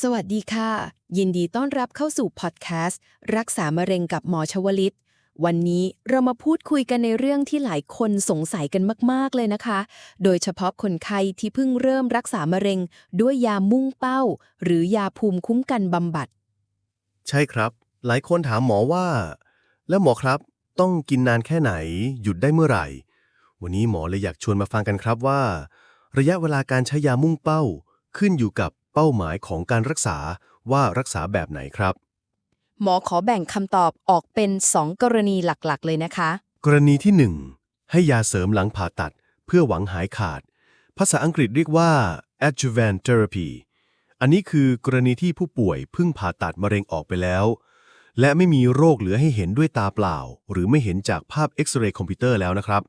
สวัสดีค่ะ ยินดีต้อนรับเข้าสู่พอดแคสต์ รักษามะเร็งกับหมอชวลิต วันนี้เรามาพูดคุยกันในเรื่องที่หลายคนสงสัยกันมาก ๆ เลยนะคะ โดยเฉพาะคนไข้ที่เพิ่งเริ่มรักษามะเร็ง ด้วยยามุ่งเป้า หรือยาภูมิคุ้มกันบำบัด ใช่ครับ หลายคนถามหมอว่า แล้วหมอครับต้องกินนานแค่ไหน หยุดได้เมื่อไหร่ วันนี้หมอเลยอยากชวนมาฟังกันครับว่า ระยะเวลาการใช้ยามุ่งเป้า ขึ้นอยู่กับ เป้าหมายของการรักษาว่ารักษาแบบไหนครับ หมอขอแบ่งคำตอบออกเป็น 2 กรณีหลักๆ เลยนะคะ กรณีที่ 1 ให้ยาเสริมหลังผ่าตัด เพื่อหวังหายขาด ภาษาอังกฤษเรียกว่า adjuvant therapy อันนี้คือกรณีที่ผู้ป่วยเพิ่งผ่าตัดมะเร็งออกไปแล้ว และไม่มีโรคเหลือให้เห็นด้วยตาเปล่า หรือไม่เห็นจากภาพเอ็กซเรย์คอมพิวเตอร์แล้วนะครับ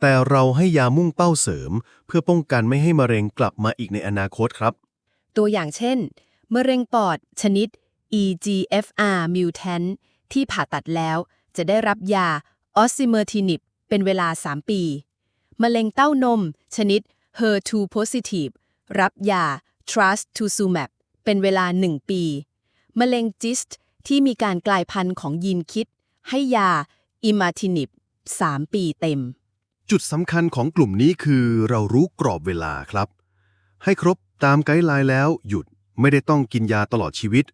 แต่เราให้ยามุ่งเป้าเสริม เพื่อป้องกันไม่ให้มะเร็งกลับมาอีกในอนาคตครับ ตัวอย่างเช่นมะเร็งปอดชนิด EGFR mutant ที่ผ่าตัดแล้วจะได้รับยา osimertinib เป็นเวลา 3 ปี มะเร็งเต้านม ชนิด HER2 positive รับยา trastuzumab เป็นเวลา 1 ปี มะเร็งจิสต์ที่มีการกลายพันธุ์ของยีนคิด ให้ยา imatinib 3ปีเต็ม จุดสำคัญของกลุ่มนี้คือเรารู้กรอบเวลาครับ ให้ครบ ตามไกด์ไลน์แล้วหยุดไม่ได้ต้องกินยาตลอดชีวิต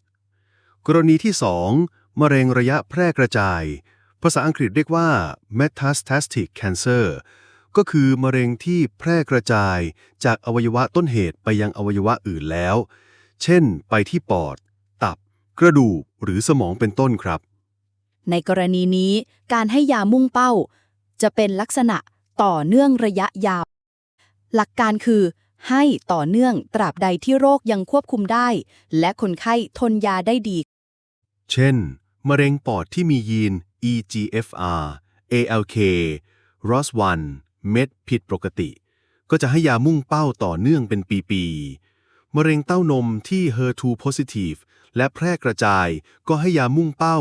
กรณีที่ 2 มะเร็งระยะแพร่กระจาย ภาษาอังกฤษเรียกว่า metastatic cancer ก็คือมะเร็งที่แพร่กระจายจากอวัยวะต้นเหตุไปยังอวัยวะอื่นแล้ว เช่น ไปที่ปอด ตับ กระดูก หรือสมองเป็นต้นครับ ในกรณีนี้การให้ยามุ่งเป้า จะเป็นลักษณะต่อเนื่องระยะยาว หลักการคือ ให้ต่อเนื่องตราบใดที่โรคยังควบคุมได้ และคนไข้ทนยาได้ดี เช่น มะเร็งปอดที่มียีน EGFR ALK ROS1 เม็ดผิดปกติ ก็จะให้ยามุ่งเป้าต่อเนื่องเป็นปีๆ มะเร็งเต้านมที่ HER2 positive และแพร่กระจายก็ให้ยามุ่งเป้า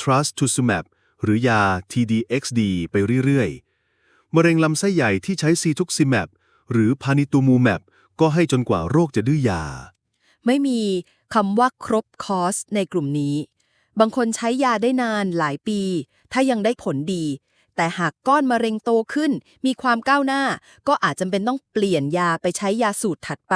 trastuzumab หรือยา TDXD ไปเรื่อยๆ มะเร็งลำไส้ใหญ่ที่ใช้ cetuximab หรือ panitumumab ก็ให้จนกว่าโรคจะดื้อยา ไม่มีคำว่าครบคอร์สในกลุ่มนี้ บางคนใช้ยาได้นานหลายปี ถ้ายังได้ผลดี แต่หากก้อนมะเร็งโตขึ้น มีความก้าวหน้า ก็อาจจำเป็นต้องเปลี่ยนยาไปใช้ยาสูตรถัดไป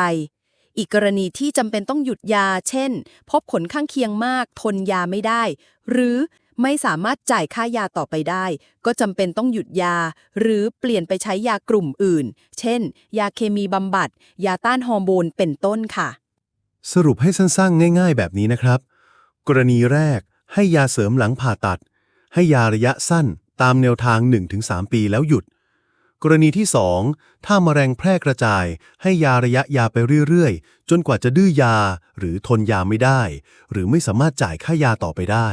อีกกรณีที่จำเป็นต้องหยุดยา เช่น พบผลข้างเคียงมาก ทนยาไม่ได้ หรือ ไม่สามารถจ่ายค่ายาต่อไปได้ ก็จำเป็นต้องหยุดยา หรือเปลี่ยนไปใช้ยากลุ่มอื่น เช่น ยาเคมีบำบัด ยาต้านฮอร์โมนเป็นต้นค่ะ สรุปให้สั้นๆง่าย ๆ แบบนี้นะครับ กรณีแรก ให้ยาเสริมหลังผ่าตัด ให้ยาระยะสั้นตามแนวทาง 1-3 ปีแล้วหยุด กรณีที่ 2 ถ้ามะเร็งแพร่กระจาย ให้ยาระยะยาไปเรื่อยๆ จนกว่าจะดื้อยาหรือทนยาไม่ได้ หรือไม่สามารถจ่ายค่ายาต่อไปได้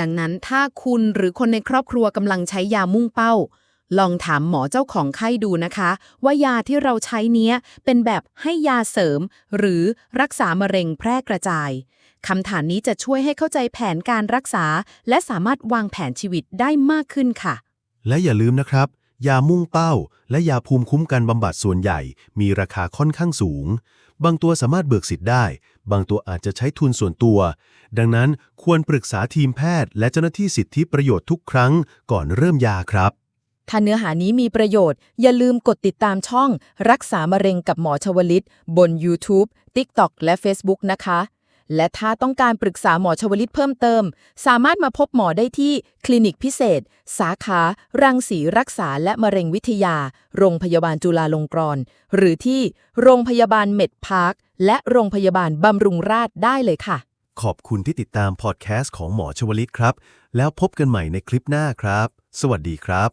ดังนั้นถ้าคุณหรือคนในครอบครัวกำลังใช้ยามุ่งเป้า ลองถามหมอเจ้าของไข้ดูนะคะ ว่ายาที่เราใช้เนี้ยเป็นแบบให้ยาเสริม หรือรักษามะเร็งแพร่กระจายคำถามนี้จะช่วยให้เข้าใจแผนการรักษา และสามารถวางแผนชีวิตได้มากขึ้นค่ะ และอย่าลืมนะครับ ยามุ่งเป้า และยาภูมิคุ้มกันบำบัดส่วนใหญ่ มีราคาค่อนข้างสูง บางตัวสามารถเบิกสิทธิ์ได้ บางตัวอาจจะใช้ทุนส่วนตัว ดังนั้นควรปรึกษาทีมแพทย์ และเจ้าหน้าที่สิทธิประโยชน์ทุกครั้งก่อนเริ่มยาครับ ถ้าเนื้อหานี้มีประโยชน์ อย่าลืมกดติดตามช่อง รักษามะเร็งกับหมอชวลิต บน YouTube TikTok และ Facebook นะคะ และถ้าต้องการปรึกษาหมอชวลิตเพิ่มเติม สามารถมาพบหมอได้ที่คลินิกพิเศษ สาขา รังสีรักษาและมะเร็งวิทยา โรงพยาบาลจุฬาลงกรณ์ หรือที่โรงพยาบาลเม็ดพาร์ค และโรงพยาบาลบำรุงราษฎร์ได้เลยค่ะ ขอบคุณที่ติดตามพอดแคสต์ของหมอชวลิตครับ แล้วพบกันใหม่ในคลิปหน้าครับ สวัสดีครับ